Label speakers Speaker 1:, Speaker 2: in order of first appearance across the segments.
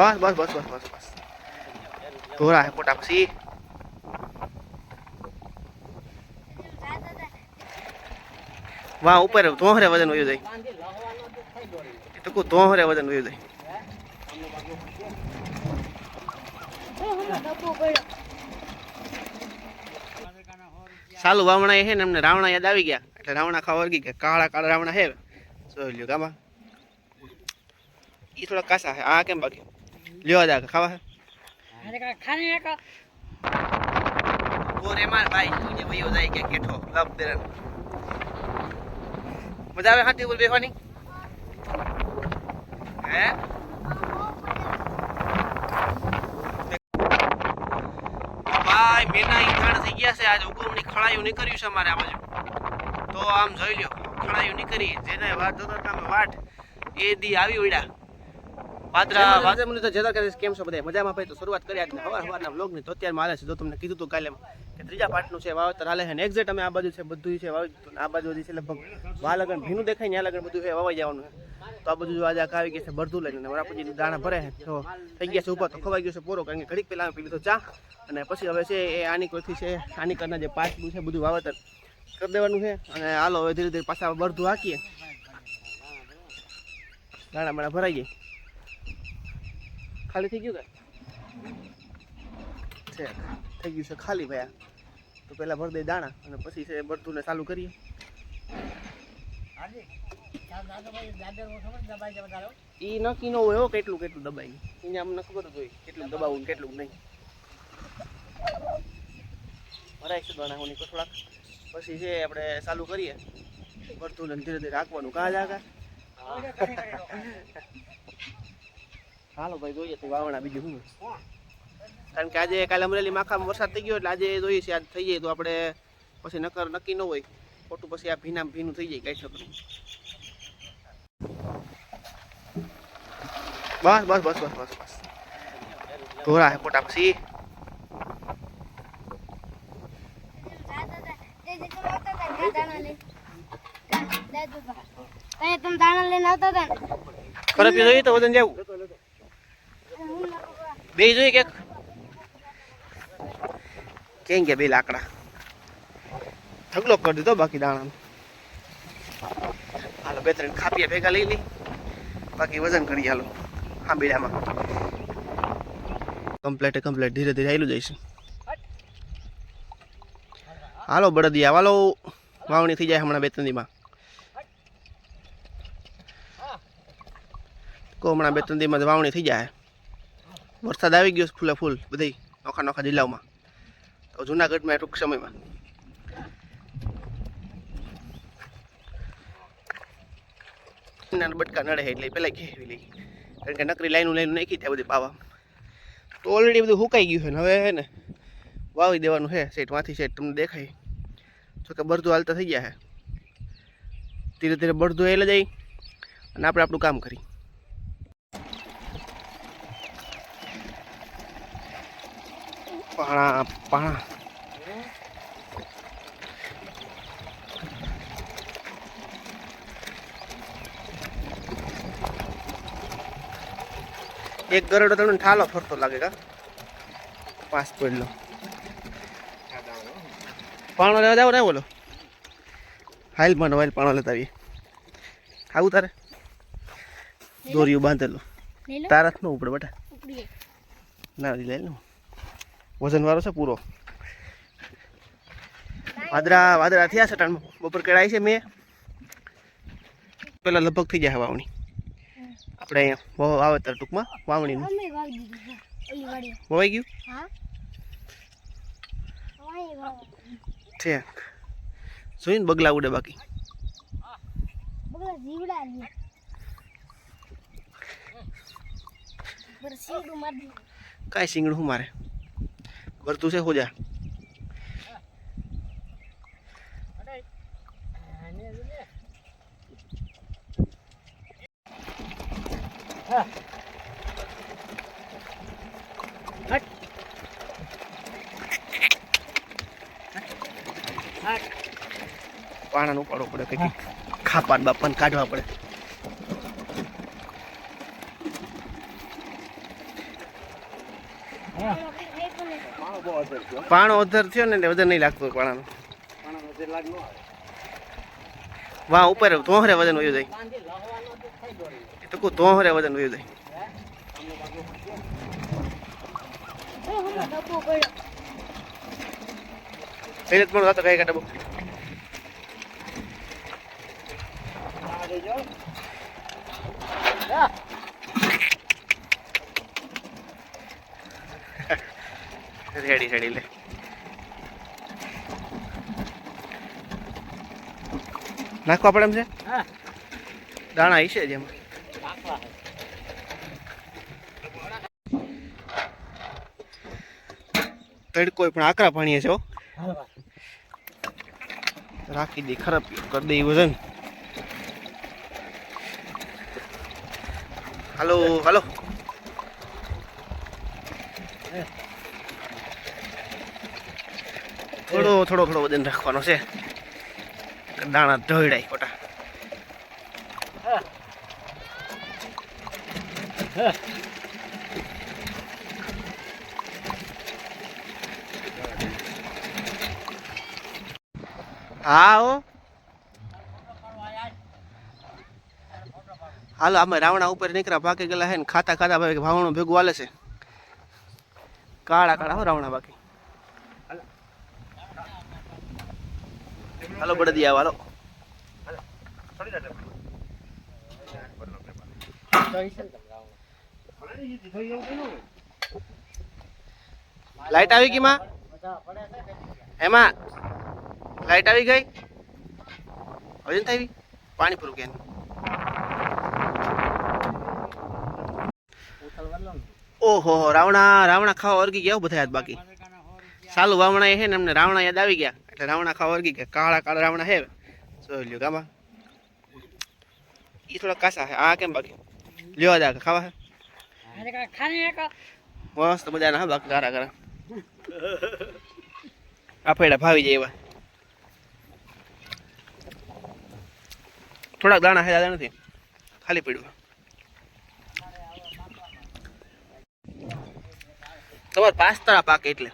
Speaker 1: બસ બસ બસ બસ બસ બસ ધોરા હે પોટા પછી વાહ ઉપર તોહરે વજન વયું જાય એ તો કહું તોહરે વજન વયું જાય સાલું વાવણા એ છે ને એમને રાવણા યાદ આવી ગયા એટલે રાવણા ખાવા વર્ગી ગયા કાળા કાળા રાવણા હે જોઈ લ્યો ગામા એ થોડા કાસા છે આ કેમ બાકી લ્યો દા ખાવા. હે ઓર માર ભાઈ તુજે વયો જાય કે કેઠો. લબ દેરન મજા આવે હાથી બોલ બેહવાની? હે? ભાઈ મેના ઈંધણ થઈ ગયા છે આજ હુકુમની ખળાયું નીકળ્યું છે અમારે આ બાજુ. તો આમ જોઈ લ્યો ખળાયું નીકળી જેને વાત જોતો તમે વાટ એ દી આવી ઉડ્યા. મને તો જતા કરીશ કેમ છો બધા મજામાં ભાઈ? તો શરૂઆત કરી આજના હવાર હવારના વ્લોગની. તો છે તમને કીધું હતું કાલે કે ત્રીજા પાર્ટનું છે વાવતર. હાલે છે ને એક્ઝેક્ટ અમે આ બાજુ છે બધું છે વાવી આ બાજુ છે લગભગ વા લગન ભીનું દેખાય લગન બધું છે વાવાઈ જવાનું છે. તો આ બધું આજે આખા આવી ગયા છે બરધું લઈને. વરાપુજી દાણા ભરે છે તો થઈ ગયા છે ઉપર તો ખવાઈ ગયું છે પૂરો કારણ કે ઘડીક પહેલા પી લીધો ચા. અને પછી હવે છે એ આની કોઈથી છે આની કરના જે પાટનું છે બધું વાવેતર કરી દેવાનું છે. અને હાલો હવે ધીરે ધીરે પાછા બરધું હાકીએ. દાણા બાણા ભરાઈ જાય ખાલી થઈ ગયું કે? છે થઈ ગયું છે ખાલી ભાઈ. તો પહેલા ભર દે દાણા અને પછી છે ભરતું ને ચાલુ કરીએ ઈ નક્કી ન હોય હો કેટલું કેટલું દબાઈ. એને અમને ખબર જ હોય કેટલું દબાવવું ને કેટલું નહીં. ભરાય છે દાણા હું થોડાક. પછી છે આપણે ચાલુ કરીએ. ભરતું ને ધીરે ધીરે રાખવાનું કાં જાગા હાલો ભાઈ, જોઈએ તો વાવણા બીજું શું કારણ કે આજે કાલે અમરેલી માખામાં વરસાદ થઈ ગયો એટલે આજે જોઈએ છે, આજ થઈ જાય તો આપણે પછી નકર નક્કી ન હોય. ખોટું પછી આ ભીના ભીનું થઈ જાય કઈ શકતું બસ બસ બસ બસ બસ બસ. હે પોટા પછી. ખરેખર જોઈએ તો વજન જવું. બે જોઈએ કે કેમ કે બે લાકડા. ઢગલો કરી દીધો બાકી દાણા હાલો બે ત્રણ ખાપીએ ભેગા લઈ લઈ બાકી વજન કરી હાલો. આંબીડામાં કમ્પ્લેટ કમ્પ્લેટ ધીરે ધીરે આવેલું જઈશું હાલો બળદિયા વાલો વાવણી થઈ જાય હમણાં બે ત્રણ દીમાં કો હમણાં બે ત્રણ દીમાં વાવણી થઈ જાય. વરસાદ આવી ગયો ફૂલે ફૂલ બધી નોખા નોખા જિલ્લાઓમાં. તો જુનાગઢમાં ટૂંક સમયમાં. બટકા નડે એટલે પેલા ઘેરવી લઈ. કારણ કે નકરી લાઈનું લાઈનું નાખી ત્યાં બધી પાવા. તો ઓલરેડી બધું સુકાઈ ગયું છે ને હવે હે ને વાવી દેવાનું છે સેટમાંથી સેટ તમને દેખાય. જો કે બળદું હાલતા થઈ ગયા છે ધીરે ધીરે બળદું એટલે જાય અને આપણે આપણું કામ કરી પાણા પાણા એક ગરડો તમને ઠાલો ફરતો લાગે કા? પાસ પડલો પાણો લેવા જાવ ને બોલો હાલ મને હાલ પાણો લેતા આવીએ. આવું તારે. દોરીયું બાંધેલું.
Speaker 2: લઈ લો.
Speaker 1: તારા ન ઉપડે બેટા. ના લઈ લે. વજન વાળો છે પૂરો. વાદરા વાદરા થયા છે ટાણ બપોર કેળાય છે મેં. પેલા લગભગ થઈ જાય વાવણી. આપણે અહીંયા વાવેતર ટૂંકમાં વાવણીનું. વવાઈ ગયું. છે. જોઈને બગલા ઉડે બાકી. કાંઈ શીંગડું શું મારે? ભરતું છે હોજા પાણાનું પાડવું પડે કંઈક ખાપાન બાપાન કાઢવા પડે પાણો અધર થયો ને એટલે વજન નહીં લાગતું પાણાનું. વાહ, ઉપર તોહરે વજન વયું જાય. તો કહું તોહરે વજન વયું જાય. એટલે પણ વાતો કઈ કાઢો રેડી રેડી લે નાખવા પડે એમ છે દાણા હશે જ એમાં તડકો પણ આકરા પાણીએ છો રાખી દે ખરાબ કરી દે વજન હાલો હાલો થોડો થોડો થોડો વજન રાખવાનો છે. દાણા ઢળાય ખોટા. હા, હો. હાલો, આમાં રાવણા ઉપર નીકળ્યા પાકી ગયેલા હે ને ખાતા ખાતા ભાઈ ભાવણું ભેગું હાલે છે. કાળા કાળા, હો, રાવણા બાકી. હાલો બળદી આવો, હાલો. લાઈટ આવી ગઈ, માં? એમાં? લાઈટ આવી ગઈ? હજુ થઈ પાણી પૂરું કે ઓહો, રાવણા રાવણા ખાવા વર્ગી ગયા બધા યાદ બાકી. સાલું વાવણા છે ને એમને રાવણા યાદ આવી ગયા. એટલે રાવણા ખાવા વર્ગી ગયા કાળા કાળા રાવણા હે જોઈ લ્યો ગામા. એ થોડા કાસા હે. આ કેમ બાકી? લ્યો દા ખાવા હે? મસ્ત મજાના હા બાકી કારા કારા આ ફેડા ભાવી જાય એવા. થોડાક દાણા હે દાદા નથી. ખાલી પીડવા તમારે પાસ્તા પાકે એટલે.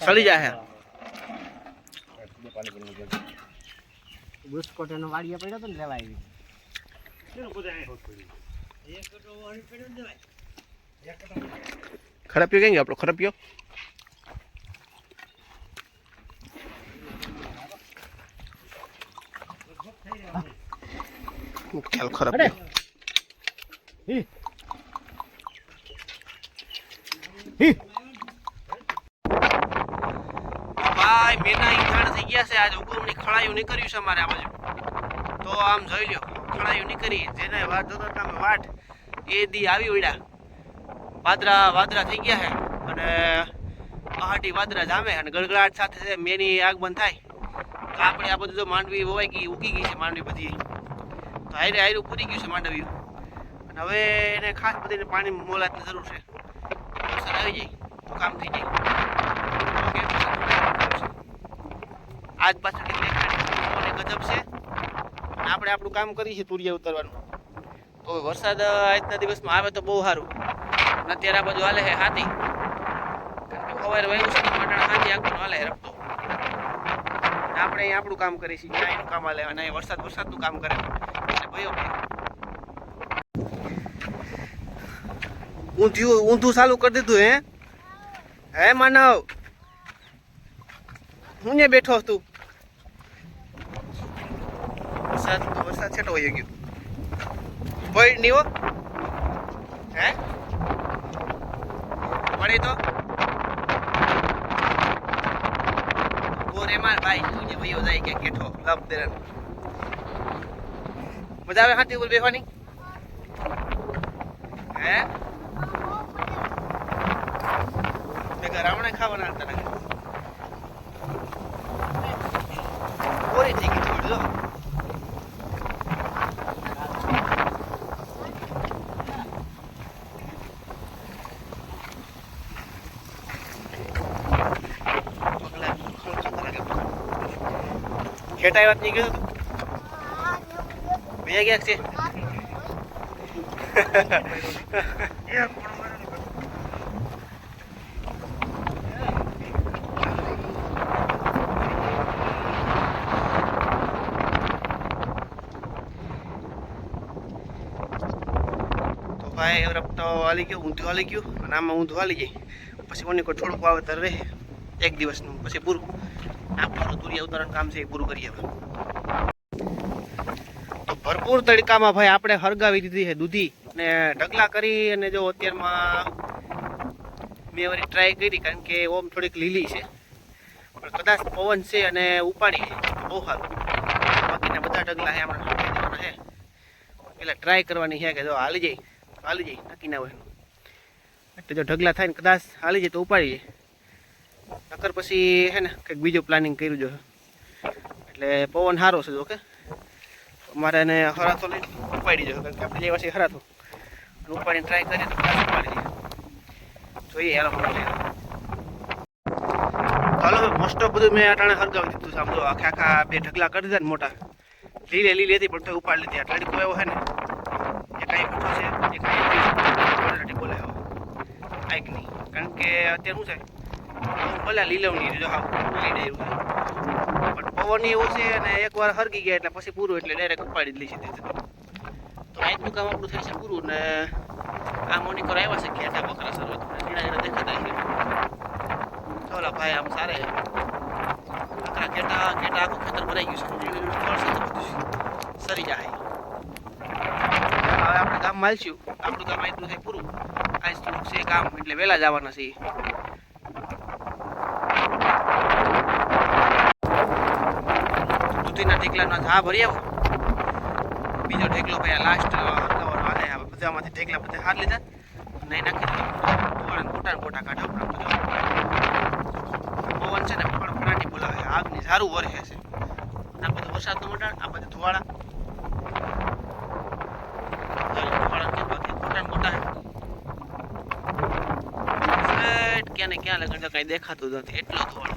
Speaker 1: ચડી જાય
Speaker 3: બુસ્કોટ એનો વાડીએ પડ્યો તો ને લેવા આવી.
Speaker 1: ખરાપ્યો કેમ આપણો? ખરાપ્યો ખ્યાલ ખરાબ ભાઈ મેના ઈંધાણ થઈ ગયા છે. આજ હુકુમની ખળાયું નીકળ્યું છે અમારે આ બાજુ. તો આમ જોઈ લ્યો ખળાયું નીકળી. જેને વાત જોતા તમે વાટ એ દી આવી ઉડ્યા. વાદરા વાદરા થઈ ગયા છે. અને પહાટી વાદરા જામે અને ગળગળાટ સાથે મેની મેની આગમન થાય. તો આપણે આ બધું તો માંડવી વવાઈ ગઈ ઉગી ગઈ છે માંડવી બધી. હારે હારું પૂરી ગયું છે માંડવ્યું. અને હવે એને ખાસ બધીને પાણી મોલાતની જરૂર છે. વરસાદ આવી જાય તો કામ થઈ જાય આજ પાછું કેટલી ખાણી ગજબ છે? અને આપણે આપણું કામ કરીએ છીએ તુરિયા ઉતારવાનું. તો વરસાદ આજના દિવસમાં આવે તો બહુ સારું. અને અત્યારે આ બાજુ હાલે છે હાથી. કારણ કે સવારે વહેલું છે મટાણા હાથી આગળ હાલે રમતો આપણે આપણું કામ કરીએ છીએ. ત્યાં એનું કામ હાલે અને વરસાદ, વરસાદનું કામ કરે ઊંધિયું ઊંધું ચાલુ કરી દીધું, હે? હે, માનવ? હું ને બેઠો તું વરસાદ વરસાદ છેટો વહી ગયો. કોઈ નીવો. હે? પડી તો. બોર માર ભાઈ તું જે વયો જાય કે કેઠો. લપ દેરન મજા આવે હાથી ઉપર બેસવાની હે? રાવણે ખાવાના હતા કોઈ ટિકિટ જોડજો ખેટાઈ વાત નીકળ્યું હતું ભૈયા ગયા છે. ભાઈ, હવે તો હાલી ગયો, ઊંધું હાલી ગયું, અને આમાં ઊંધું હાલી જાય પછી મને કોઈ થોડુંક વાવેતર રહે, એક દિવસનું, પછી પૂરું. આપણું તુરિયા ઉતારણ કામ છે, એ પૂરું કરીએ હવે ભરપૂર તડકામાં ભાઈ આપણે હરગાવી દીધી છે દૂધી. ને ઢગલા કરી અને જો અત્યારમાં મેં વળી ટ્રાય કરી કારણ કે ઓમ થોડીક લીલી છે. પણ કદાચ પવન છે અને ઉપાડી બહુ સારું બાકીના બધા ઢગલા છે આપણે છે. પેલા ટ્રાય કરવાની છે કે જો હાલી તો હાલી જાય નક્કી ના હોય. એટલે જો ઢગલા થાય ને કદાચ હાલી જાય તો ઉપાડી જાય નકર પછી હે ને, કંઈક બીજું પ્લાનિંગ કર્યું જો. એટલે પવન સારો છે જો કે અમારે એને હરાતો લઈને ઉપાડી જશે કારણ કે આપણે જે છે હરાતો. અને ઉપાડીને ટ્રાય કરીએ તો પાછું ઉપાડી દઈએ. જોઈએ આપણે હાલો મોસ્ટ ઓફ બધું મેં અટાણે હરગાવી દીધું છે. આમ જો આખા આખા બે ઢગલા કરી દીધા ને મોટા. લીલે, લીલી હતી, પણ તો ઉપાડી લીધી. આ તડકો એવો છે ને એક અહીં બેઠો છે એક અહીં બોલે હવે. આઈક નહીં. કારણ કે અત્યારે શું છે. ભલે નહીં જો હા, લીલે એવું પવન એવું છે અને એકવાર હરગી ગયા એટલે પછી પૂરું એટલે ડાયરેક્ટ ઉપાડી લઈ છે તો આજનું કામ આપણું થાય છે પૂરું ને આ મોનિકર આવ્યા છે ઘેટા બકરા સર ઘણા ઘણા દેખાતા છે. ચોલા ભાઈ આમ સારે બકરા ઘેટા ઘેટા આખું ખેતર ભરાઈ ગયું છે. સરી જાય. હવે આપણે ગામ માલશું આપણું કામ એટલું થાય પૂરું. આજ થોડુંક છે કામ એટલે વહેલા જવાના છે દૂધીના ઢેકલાનો હા ભરી આવો. બીજો ઢેકલો ભાઈ લાસ્ટ હવે બધામાંથી ઢેકલા બધા હાર લીધા. નહીં નાખી દીધા. ખોટા ખોટા કાઢા પણ પવન છે ને ફરાટી બોલાવે. આગની સારું વરસે છે. આ બધું વરસાદનું મંડાણ, આ બધું ધુવાળા. ક્યાં ને ક્યાં લગન તો કઈ દેખાતું નથી. એટલો ધુવાળો.